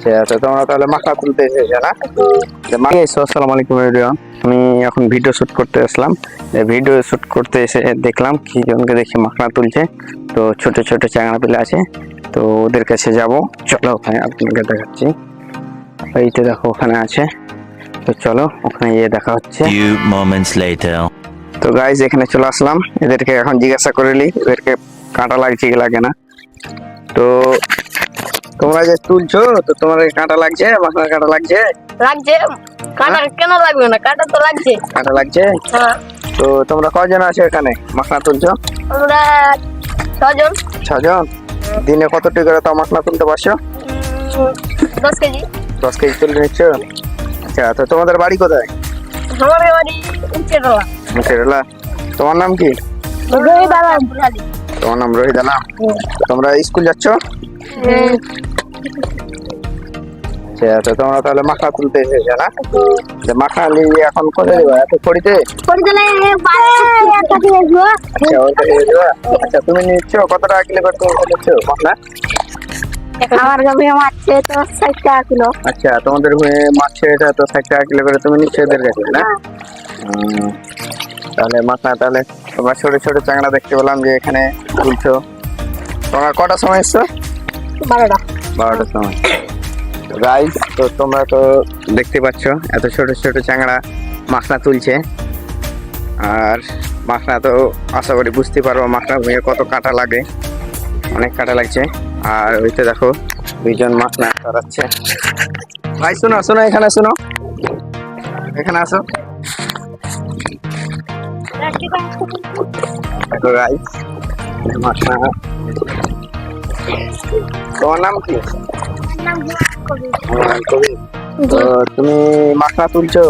আচ্ছা তো তোমরা তাহলে মাখা তুলতে এসেছ না? আসসালামু আলাইকুম এভরিওয়ান আমি এখন ভিডিও শুট করতে আসলাম। ভিডিও শুট করতে এসে দেখলাম কি জনকে দেখি মাখনা তুলছে। তো ছোট ছোট চাঙড়া পিলে আছে। তো ওদের কাছে যাব। চলো ওখানে আপনাকে দেখাচ্ছি। এইতে দেখো ওখানে আছে। তো চলো ওখানে গিয়ে দেখা হচ্ছে. তো গাইজ এখানে চলে আসলাম। এদেরকে এখন জিজ্ঞাসা করে নি এদেরকে কাঁটা লাগছে কি লাগে না। তো তোমরা যে তুলছো তো তোমার কাঁটা লাগছে মাথার কাঁটা লাগছে? লাগছে। কাটা কেন লাগবে না? কাঁটা তো লাগছে। কাঁটা লাগছে? হ্যাঁ। তো তোমরা কজন আছো এখানে? মাখনা তুলছো? আমরা ছজন। ছজন? দিনে কতটি করে তো মাখনা তুলতে পারছ? দশ কেজি। দশ কেজি তুলে নিচ্ছ? আচ্ছা তো তোমাদের বাড়ি কোথায়? আমাদের বাড়ি দেওয়া তোমার নাম কি? তোমার নাম রোহিত আলাম। তোমরা স্কুল যাচ্ছ? আচ্ছা তো তোমরা তাহলে মাখনা তুলতে এসেছ না? যে মাখনা নিয়ে এখন কোথায় দেবো এত খড়িতে আচ্ছা আচ্ছা তুমি নিচ্ছ? কত টাকা কিলো করে তুমি নিচ্ছ? মাখনা আমার জমি মারছে তো ষাট টাকা কিলো। আচ্ছা তোমাদের হয়ে এটা তো ষাট টাকা কিলো করে তুমি নিচ্ছ এদের কাছে না? তাহলে মাখনা তাহলে তোমরা ছোট ছোট চাংড়া দেখতে পেলাম যে এখানে তুলছো। তোমরা কটা সময় এসছো? বারোটা। বারোটার সময়। গাইস তো তোমরা তো দেখতে পাচ্ছ এত ছোট ছোট চাংড়া মাখনা তুলছে। আর মাখনা তো আশা করি বুঝতে পারব মাখনা ভুঁয়ে কত কাঁটা লাগে অনেক কাঁটা লাগছে। আর ওইতে দেখো দুইজন মাখনা করাচ্ছে ভাই শোনো শোনো এখানে শোনো। এখানে আসো। দেখো গাইস মাখনা। তোমার নাম কি? হ্যাঁ, তো তুমি মাখনা তুলছো?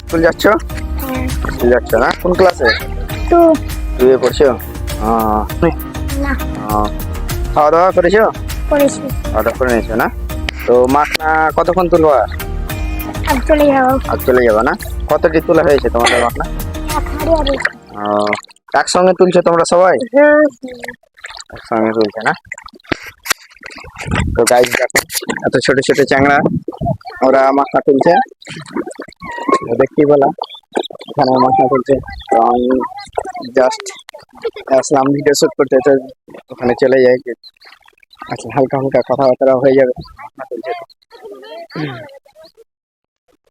স্কুল যাচ্ছ? স্কুল যাচ্ছ না? কোন ক্লাসে? টুয়ে পড়ছো? খাওয়া দাওয়া করেছ? খাওয়া দাওয়া করে নিয়েছো না? তো মাখনা কতক্ষণ তুলবো? চলে যাব। না? কতটি তোলা হয়েছে তোমাদের মাখনা? একসঙ্গে তুলছো তোমরা সবাই? একসঙ্গে তুলছে না? তো গাইজ দেখো, এত ছোট ছোট চ্যাংড়া ওরা মাখনা তুলছে। তো দেখতেই পেলাম, এখানে মাখনা তুলছে। তো আমি জাস্ট আসলাম ভিডিও শুট করতে, তো ওখানে চলে যাই। আচ্ছা হালকা হালকা কথাবার্তা হয়ে যাবে। মাখনা তুলছে।